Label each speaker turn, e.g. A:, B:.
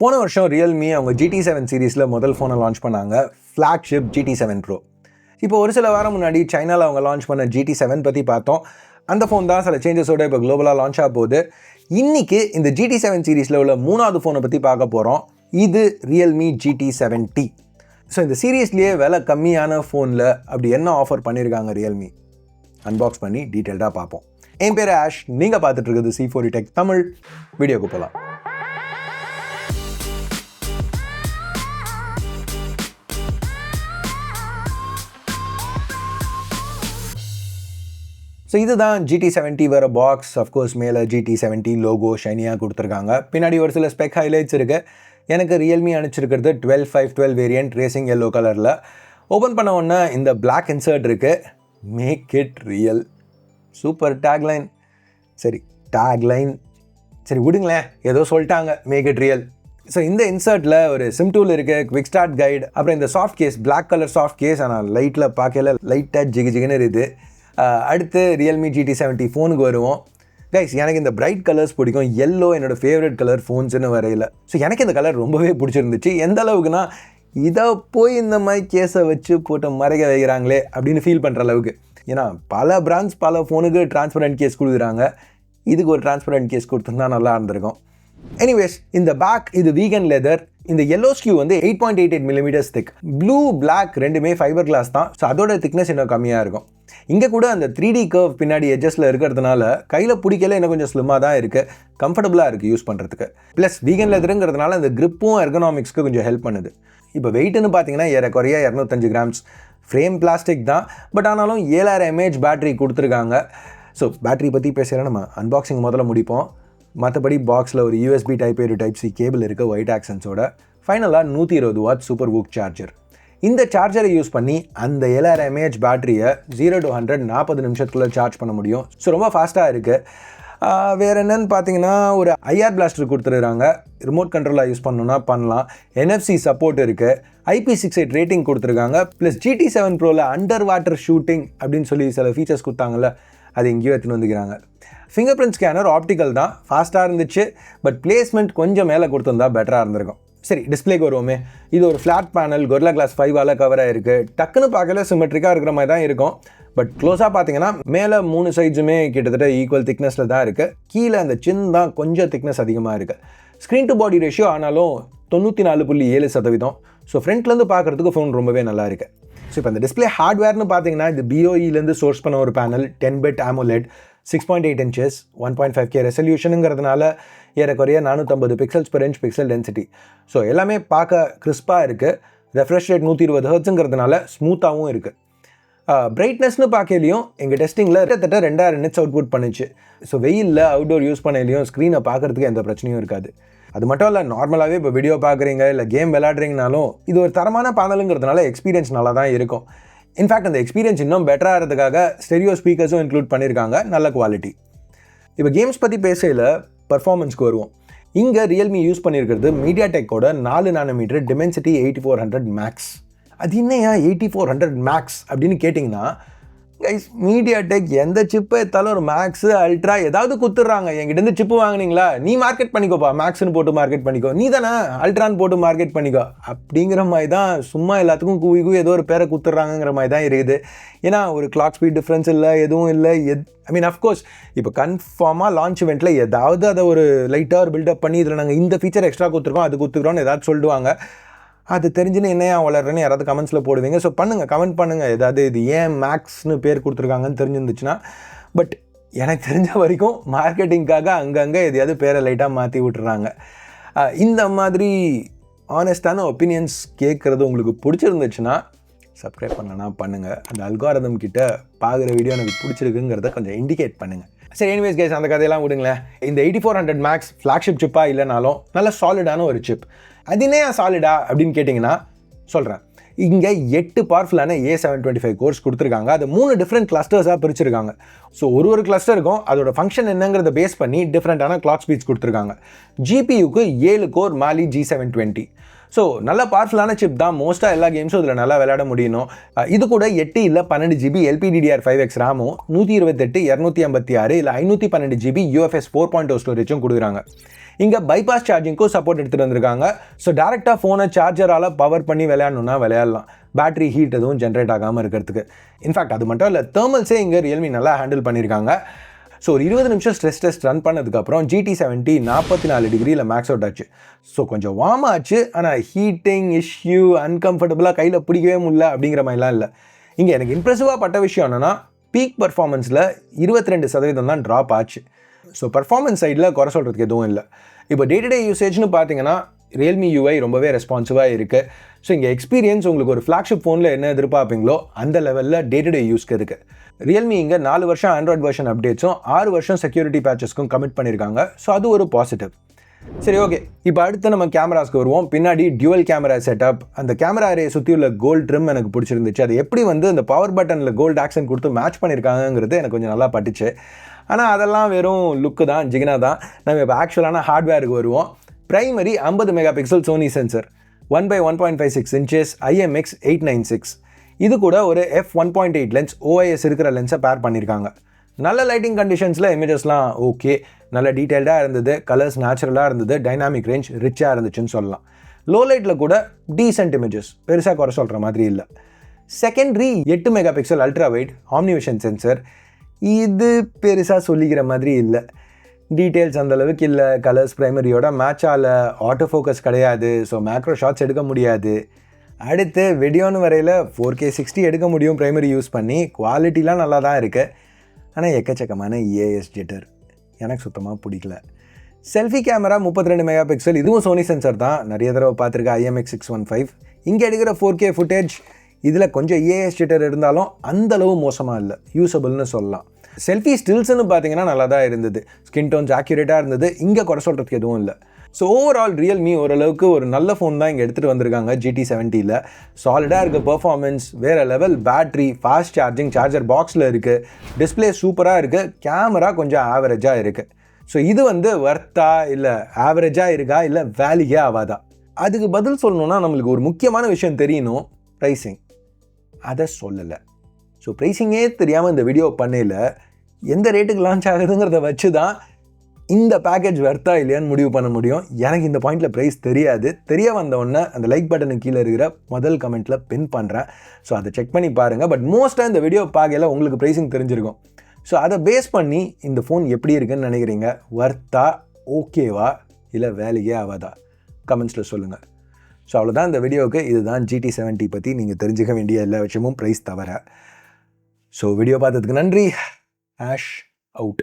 A: போன வருஷம் ரியல்மி அவங்க ஜிடி செவன் சீரீஸில் முதல் ஃபோனை லான்ச் பண்ணாங்க. ஃப்ளாக்ஷிப் ஜிடி செவன் ப்ரோ இப்போ ஒரு சில வாரம் முன்னாடி சைனாவில் அவங்க லான்ச் பண்ண ஜிடி செவன் பற்றி பார்த்தோம். அந்த ஃபோன் தான் சில சேஞ்சஸோட இப்போ குளோபலாக லான்ச் ஆக போகுது. இன்றைக்கி இந்த ஜிடி செவன் சீரீஸில் உள்ள மூணாவது ஃபோனை பற்றி பார்க்க போகிறோம் இது Realme GT seven T so இந்த சீரீஸ்லேயே விலை கம்மியான ஃபோனில் அப்படி என்ன ஆஃபர் பண்ணியிருக்காங்க ரியல்மி அன்பாக்ஸ் பண்ணி டீட்டெயில்டாக பார்ப்போம். என் பேர் ஆஷ் நீங்கள் பார்த்துட்டு இருக்குது சி ஃபோர் டெக் தமிழ். வீடியோக்கு போகலாம் ஸோ இதுதான் ஜிடி செவன்ட்டி வர பாக்ஸ் அஃப்கோர்ஸ் மேலே ஜிடி செவன்ட்டி லோகோ ஷைனியாக கொடுத்துருக்காங்க. பின்னாடி ஒரு சில ஸ்பெக் ஹைலைட்ஸ் இருக்குது எனக்கு Realme அனுப்பிச்சிருக்கிறது twelve five twelve variant racing yellow கலரில் ஓப்பன் பண்ண உடனே இந்த பிளாக் இன்சர்ட் இருக்குது make it real super tagline சரி டேக்லைன் சரி விடுங்களேன். ஏதோ சொல்லிட்டாங்க. மேக் இட் ரியல் ஸோ இந்த இன்சர்ட்டில் ஒரு சிம் டூல் இருக்குது குவிக் ஸ்டார்ட் கைடு அப்புறம் இந்த soft case black colour soft case ஆனால் லைட்டில் பார்க்கல லைட்டாக ஜிகு ஜிகுன்னு இருக்குது. அடுத்து ரியல்மி ஜிடி செவன்ட்டி ஃபோனுக்கு வருவோம். கைஸ் எனக்கு இந்த பிரைட் கலர்ஸ் பிடிக்கும். எல்லோ என்னோடய ஃபேவரட் கலர் ஃபோன்ஸ்னு வரையில ஸோ எனக்கு இந்த கலர் ரொம்பவே பிடிச்சிருந்துச்சு. எந்த அளவுக்குன்னா இதை போய் இந்த மாதிரி கேஸை வச்சு போட்டு மறைக்க வைக்கிறாங்களே அப்படின்னு ஃபீல் பண்ணுற அளவுக்கு. ஏன்னா பல பிராண்ட்ஸ் பல ஃபோனுக்கு டிரான்ஸ்பரண்ட் கேஸ் கொடுக்குறாங்க. இதுக்கு ஒரு டிரான்ஸ்பரண்ட் கேஸ் கொடுத்துருந்தா நல்லா இருந்திருக்கும். எனிவேஸ் இந்த பேக் இது வீகன் லெதர் இந்த எல்லோ ஸ்கியூ வந்து eight point eight eight millimetres thick blue black ரெண்டுமே ஃபைபர் கிளாஸ் தான். ஸோ அதோட திக்னஸ் இன்னும் கம்மியாக இருக்கும். இங்கே கூட அந்த த்ரீ டி கர்வ் பின்னாடி எட்ஜஸில் இருக்கிறதுனால கையில் பிடிக்கல இன்னும் கொஞ்சம் ஸ்லிம்மாக தான் இருக்குது கம்ஃபர்டபுளாக இருக்குது யூஸ் பண்ணுறதுக்கு ப்ளஸ் வீகன் லெதருங்கிறதுனால அந்த கிரிப்பும் எர்கனாமிக்ஸ்க்கு கொஞ்சம் ஹெல்ப் பண்ணுது. இப்போ வெயிட்னு பார்த்தீங்கன்னா ஏறக்குறைய இரநூத்தஞ்சு கிராம்ஸ் ஃப்ரேம் பிளாஸ்டிக் தான். பட் ஆனாலும் ஏழாயிரம் எம்ஏஹெச் பேட்டரி கொடுத்துருக்காங்க. ஸோ பேட்டரி பற்றி பேசுகிறேன் நம்ம அன்பாக்சிங் முதல்ல முடிப்போம். மற்றபடி பாக்ஸில் ஒரு USB type A type C cable இருக்குது ஒயிட் ஆக்சன்ஸோட ஃபைனலாக நூற்றி இருபது வாட் சூப்பர் வூக் சார்ஜர் இந்த சார்ஜரை யூஸ் பண்ணி அந்த ஏழாயிரம் எம்ஏஹெச் பேட்டரியை ஜீரோ டு ஹண்ட்ரட் நாற்பது நிமிஷத்துக்குள்ளே சார்ஜ் பண்ண முடியும். ஸோ ரொம்ப ஃபாஸ்ட்டாக இருக்குது வேறு என்னன்னு பார்த்தீங்கன்னா ஒரு ஐஆர் பிளாஸ்டர் கொடுத்துருக்காங்க. ரிமோட் கண்ட்ரோலாக யூஸ் பண்ணணும்னா பண்ணலாம். என்எஃப்சி சப்போர்ட் இருக்குது ஐபி சிக்ஸ் எயிட் ரேட்டிங் கொடுத்துருக்காங்க. ப்ளஸ் ஜிடி செவன் ப்ரோவில் அண்டர் வாட்டர் ஷூட்டிங் அப்படின்னு சொல்லி சில ஃபீச்சர்ஸ் கொடுத்தாங்கல்ல அது எங்கேயோ எடுத்துன்னு வந்துக்கிறாங்க. ஃபிங்கர் பிரிண்ட் ஸ்கேனர் ஆப்டிக்கல் தான் ஃபாஸ்ட்டாக இருந்துச்சு பட் பிளேஸ்மெண்ட் கொஞ்சம் மேலே கொடுத்துருந்தா பெட்டராக இருந்திருக்கும். சரி டிஸ்பிளேக்கு வருவோமே. இது ஒரு ஃப்ளாட் பேனல் கொர்லா கிளாஸ் ஃபைவால் கவர் ஆயிருக்கு. டக்குன்னு பார்க்கல சிமெட்ரிக்காக இருக்கிற மாதிரி தான் இருக்கும். பட் க்ளோஸாக பார்த்தீங்கன்னா மேலே மூணு சைஸுமே கிட்டத்தட்ட ஈக்குவல் திக்னஸில் தான் இருக்குது கீழே அந்த சின் தான் கொஞ்சம் திக்னஸ் அதிகமாக இருக்குது ஸ்க்ரீன் டு பாடி ரேஷியோ ஆனாலும் தொண்ணூற்றி நாலு புள்ளி ஏழு சதவீதம். ஸோ ஃப்ரண்ட்லேருந்து பார்க்குறதுக்கு ஃபோன் ரொம்பவே நல்லா இருக்குது ஸோ இப்போ அந்த டிஸ்பிளே ஹார்ட்வேர்னு பார்த்தீங்கன்னா இது பிஓஇலேருந்து சோர்ஸ் பண்ண ஒரு panel ten bit AMOLED six point eight inches one point five K ரெசல்யூஷனுங்கிறதுனால ஏறக்குறைய நானூற்றம்பது pixels per inch pixel density so எல்லாமே பார்க்க கிறிஸ்பாக இருக்குது ரெஃப்ரெஷ் ரேட் நூற்றி இருபது ஹர்ட்ஸுங்கிறதுனால ஸ்மூத்தாகவும் இருக்குது பிரைட்னஸ்னு பார்க்கலையும் எங்கள் டெஸ்டிங்கில் கிட்டத்தட்ட ரெண்டாயிரம் நிட்ஸ் அவுட்புட் பண்ணுச்சு. ஸோ வெயிலில் அவுட்டோர் யூஸ் பண்ணலையும் ஸ்க்ரீனை பார்க்குறதுக்கு எந்த பிரச்சனையும் இருக்காது. அது மட்டும் இல்லை நார்மலாகவே இப்போ வீடியோ பார்க்குறீங்க இல்லை கேம் விளாட்றீங்கனாலும் இது ஒரு தரமான பேனலுங்கிறதுனால எக்ஸ்பீரியன்ஸ் நல்லா தான் இருக்கும். இன்ஃபேக்ட் அந்த எக்ஸ்பீரியன்ஸ் இன்னும் பெட்டராக இருக்கிறதுக்காக ஸ்டெரியோ ஸ்பீக்கர்ஸும் இன்க்ளூட் பண்ணியிருக்காங்க. நல்ல குவாலிட்டி இப்போ கேம்ஸ் பற்றி பேசையில் பர்ஃபார்மன்ஸ்க்கு வருவோம். இங்கே ரியல்மி யூஸ் பண்ணியிருக்கிறது மீடியா டெக்கோட நாலு nanometre Dimensity eighty four hundred Max அது என்னையா எயிட்டி ஃபோர் ஹண்ட்ரட் மேக்ஸ் அப்படின்னு கேட்டிங்கன்னா கைஸ் மீடியா டெக் எந்த சிப்பை எடுத்தாலும் ஒரு மேக்ஸு அல்ட்ரா ஏதாவது கொடுத்துட்றாங்க என்கிட்ட சிப்பு வாங்குனீங்களா? நீ மார்க்கெட் பண்ணிக்கோப்பா. மேக்ஸ்னு போட்டு மார்க்கெட் பண்ணிக்கோ. நீ தானே? அல்ட்ரான்னு போட்டு மார்க்கெட் பண்ணிக்கோ. அப்படிங்கிற மாதிரி தான் சும்மா எல்லாத்துக்கும் கூவி கூவி ஏதோ ஒரு பேரை குத்துறாங்கங்கிற மாதிரி தான் இருக்குது. ஏன்னா ஒரு கிளாக் ஸ்பீட் டிஃப்ரென்ஸ் இல்லை எதுவும் இல்லை. எத் ஐ மீன் அஃப்கோர்ஸ் இப்போ கன்ஃபார்மாக லான்ச் இவெண்ட்டில் ஏதாவது அதை ஒரு லைட்டாக ஒரு பில்டப் பண்ணி இதில் நாங்கள் இந்த ஃபீச்சர் எக்ஸ்ட்ரா கொடுத்துருக்கோம் அது கொடுத்துருக்கோன்னு ஏதாவது சொல்லுவாங்க. அது தெரிஞ்சுன்னு என்னையா வளர்றேன்னு யாராவது கமெண்ட்ஸில் போடுவீங்க. ஸோ பண்ணுங்கள் கமெண்ட் பண்ணுங்கள் ஏதாவது இது ஏன் மேக்ஸ்னு பேர் கொடுத்துருக்காங்கன்னு தெரிஞ்சிருந்துச்சுன்னா பட் எனக்கு தெரிஞ்ச வரைக்கும் மார்க்கெட்டிங்காக அங்கங்கே எதையாவது பேரை லைட்டாக மாற்றி விட்டுறாங்க. இந்த மாதிரி ஆனஸ்டான ஒப்பீனியன்ஸ் கேட்குறது உங்களுக்கு பிடிச்சிருந்துச்சுன்னா சப்ஸ்கிரைப் பண்ணனா பண்ணுங்கள் அந்த அல்காரதம் கிட்ட பார்க்குற வீடியோ எனக்கு பிடிச்சிருக்குங்கிறத கொஞ்சம் இண்டிகேட் பண்ணுங்கள் சரி எனிவேஸ் கேஸ் அந்த கதையெல்லாம் விடுங்களேன். இந்த eighty four hundred Max flagship சிப்பாக இல்லைனாலும் நல்ல சாலிடான ஒரு சிப் அது சாலிடா அப்படின்னு கேட்டிங்கன்னா சொல்கிறேன் இங்கே எட்டு பவர்ஃபுல்லான A seven twenty five cores கொடுத்துருக்காங்க. அது மூணு டிஃப்ரெண்ட் கிளஸ்டர்ஸாக பிரிச்சிருக்காங்க. ஸோ ஒரு ஒரு கிளஸ்டருக்கும் அதோட ஃபங்க்ஷன் என்னங்கிறத பேஸ் பண்ணி டிஃப்ரெண்ட்டான கிளாக் ஸ்பீட்ஸ் கொடுத்துருக்காங்க. ஜிபியூக்கு ஏழு core Mali G seven twenty so நல்ல பவர்ஃபுல்லான சிப் தான். மோஸ்ட்டாக எல்லா கேம்ஸும் இதில் நல்லா விளையாட முடியணும். இது கூட எட்டு இல்லை பன்னெண்டு ஜிபி எல்பிடிடிஆர் ஃபைவ் எக்ஸ் ரேமும் நூற்றி இருபத்தெட்டு இரநூத்தி ஐம்பத்தி ஆறு இல்லை ஐநூற்றி பன்னெண்டு GB UFS four point O ஸ்டோரேஜும் கொடுக்குறாங்க. இங்கே பைபாஸ் சார்ஜிங்க்கும் சப்போர்ட் எடுத்துகிட்டு வந்திருக்காங்க. ஸோ டேரெக்டாக ஃபோனை சார்ஜரால் பவர் பண்ணி விளையாடணுன்னா விளையாடலாம். பேட்டரி ஹீட் எதுவும் ஜென்ரேட் ஆகாமல் இருக்கிறதுக்கு. இன்ஃபேக்ட் அது மட்டும் இல்லை தேர்மல்ஸே இங்கே ரியல்மி நல்லா ஹேண்டில் பண்ணியிருக்காங்க ஸோ ஒரு இருபது நிமிஷம் ஸ்ட்ரெஸ் டெஸ்ட் ரன் பண்ணதுக்கப்புறம் ஜிடி செவன்ட்டி நாற்பத்தி நாலு டிகிரியில் மேக்ஸ் அவுட் ஆச்சு. ஸோ கொஞ்சம் வார்ம் ஆச்சு. ஆனால் ஹீட்டிங் இஷ்யூ அன்கம்ஃபர்டபுளாக கையில் பிடிக்கவே முடியல அப்படிங்கிற மாதிரிலாம் இல்லை. இங்கே எனக்கு இம்ப்ரெசிவாக பட்ட விஷயம் என்னென்னா பீக் பர்ஃபார்மன்ஸில் இருபத்தி ரெண்டு சதவீதம் தான் ட்ராப் ஆச்சு. ஸோ பர்ஃபார்மன்ஸ் சைடில் குறை சொல்கிறதுக்கு எதுவும் இல்லை. இப்போ டே டு டே யூசேஜ்னு பார்த்தீங்கன்னா ரியல்மி யூஐ ரொம்பவே ரெஸ்பான்சிவாக இருக்குது ஸோ இங்கே எக்ஸ்பீரியன்ஸ் உங்களுக்கு ஒரு ஃப்ளாக்ஷிப் ஃபோனில் என்ன எதிர்பார்ப்பீங்களோ அந்த லெவலில் டே டு டே யூஸ்க்கு இருக்குது ரியல்மி இங்கே நாலு வருஷம் ஆண்ட்ராய்ட் வெர்ஷன் அப்டேட்ஸும் ஆறு வருஷம் செக்யூரிட்டி பேச்சஸ்க்கும் கமிட் பண்ணியிருக்காங்க ஸோ அது ஒரு பாசிட்டிவ் சரி ஓகே இப்போ அடுத்து நம்ம கேமராஸ்க்கு வருவோம். பின்னாடி டியூவல் கேமரா செட்டப் அந்த கேமரா அரே சுற்றி உள்ள கோல்ட் ட்ரிம் எனக்கு பிடிச்சிருந்துச்சு. அது எப்படி வந்து அந்த பவர் பட்டனில் கோல்டு ஆக்சன் கொடுத்து மேட்ச் பண்ணியிருக்காங்கிறது எனக்கு கொஞ்சம் நல்லா பட்டுச்சு. ஆனால் அதெல்லாம் வெறும் லுக்கு தான் ஜிகினா தான். நம்ம இப்போ ஆக்சுவலான ஹார்ட்வேருக்கு வருவோம். பிரைமரி ஐம்பது mega pixel Sony sensor one by one point five six inches IMX eight nine six இது கூட ஒரு F one point eight lens OIS இருக்கிற லென்ஸை பேர் பண்ணியிருக்காங்க நல்ல லைட்டிங் கண்டிஷன்ஸில் இமேஜஸ்லாம் ஓகே நல்ல டீட்டெயில்டாக இருந்தது கலர்ஸ் நேச்சுரலாக இருந்தது டைனாமிக் ரேஞ்ச் ரிச்சாக இருந்துச்சுன்னு சொல்லலாம். லோ லைட்டில் கூட டீசென்ட் இமேஜஸ் பெருசாக குறை சொல்கிற மாதிரி இல்லை. செகண்ட்ரி எட்டு mega pixel ultra wide OmniVision sensor இது பெருசாக சொல்லிக்கிற மாதிரி இல்லை. டீட்டெயில்ஸ் அந்தளவுக்கு இல்லை. கலர்ஸ் ப்ரைமரியோட மேட்ச் ஆகல ஆட்டோ ஃபோக்கஸ் கிடையாது. ஸோ மேக்ரோ ஷாட்ஸ் எடுக்க முடியாது. அடுத்து வெடியோன்னு வரையில் ஃபோர் கே சிக்ஸ்டி எடுக்க முடியும் ப்ரைமரி யூஸ் பண்ணி. குவாலிட்டிலாம் நல்லா தான் இருக்குது ஆனால் எக்கச்சக்கமான ஏஎஸ் ஜெட்டர் எனக்கு சுத்தமாக பிடிக்கல. செல்ஃபி கேமரா முப்பத்தி ரெண்டு மெகா பிக்சல் இதுவும் சோனி சென்சர் தான். நிறைய தடவை பார்த்துருக்கேன். ஐஎம்எக்ஸ் சிக்ஸ் ஒன் ஃபைவ் இங்கே எடுக்கிற ஃபோர் கே ஃபுட்டேஜ் இதில் கொஞ்சம் ஏஎஸ் ஜெட்டர் இருந்தாலும் அந்தளவு மோசமாக இல்லை. யூஸபிள்னு சொல்லலாம். செல்ஃபி ஸ்டில்ஸ்னு பார்த்தீங்கன்னா நல்லா தான் இருந்தது. ஸ்கின் டோன்ஸ் ஆக்யூரேட்டாக இருந்தது. இங்கே குறை சொல்கிறதுக்கு எதுவும் இல்லை. ஸோ ஓவரால் ரியல்மி ஓரளவுக்கு ஒரு நல்ல ஃபோன் தான் இங்கே எடுத்துகிட்டு வந்திருக்காங்க ஜிடி செவன்ட்டியில் சாலிடாக இருக்க பர்ஃபார்மன்ஸ் வேறு level battery fast charging charger பாக்ஸில் இருக்குது டிஸ்பிளே சூப்பராக இருக்குது கேமரா கொஞ்சம் ஆவரேஜாக இருக்குது ஸோ இது வந்து ஒர்த்தா இல்லை ஆவரேஜாக இருக்கா இல்லை வேலியே ஆகாதா? அதுக்கு பதில் சொல்லணுன்னா நம்மளுக்கு ஒரு முக்கியமான விஷயம் தெரியணும் ப்ரைஸிங் அதை சொல்லலை. ஸோ ப்ரைஸிங்கே தெரியாமல் இந்த வீடியோ பண்ணையில் எந்த ரேட்டுக்கு லான்ச் ஆகுதுங்கிறத வச்சு தான் இந்த பேக்கேஜ் வர்த்தா இல்லையான்னு முடிவு பண்ண முடியும். எனக்கு இந்த பாயிண்டில் ப்ரைஸ் தெரியாது. தெரிய வந்த அந்த லைக் பட்டனுக்கு கீழே இருக்கிற முதல் கமெண்ட்டில் பின் பண்ணுறேன் ஸோ அதை செக் பண்ணி பாருங்கள் பட் மோஸ்ட்டாக இந்த வீடியோ பார்க்கல உங்களுக்கு ப்ரைஸிங் தெரிஞ்சிருக்கும். ஸோ அதை பேஸ் பண்ணி இந்த ஃபோன் எப்படி இருக்குன்னு நினைக்கிறீங்க? வர்த்தா ஓகேவா இல்லை வேலையே ஆகாதா? கமெண்ட்ஸில் சொல்லுங்கள் ஸோ அவ்வளோதான் இந்த வீடியோவுக்கு இதுதான் ஜிடி செவன்ட்டி பற்றி நீங்கள் தெரிஞ்சுக்க வேண்டிய எல்லா விஷயமும் ப்ரைஸ் தவிர. ஸோ வீடியோ பார்த்ததுக்கு நன்றி ஆஷ் அவுட்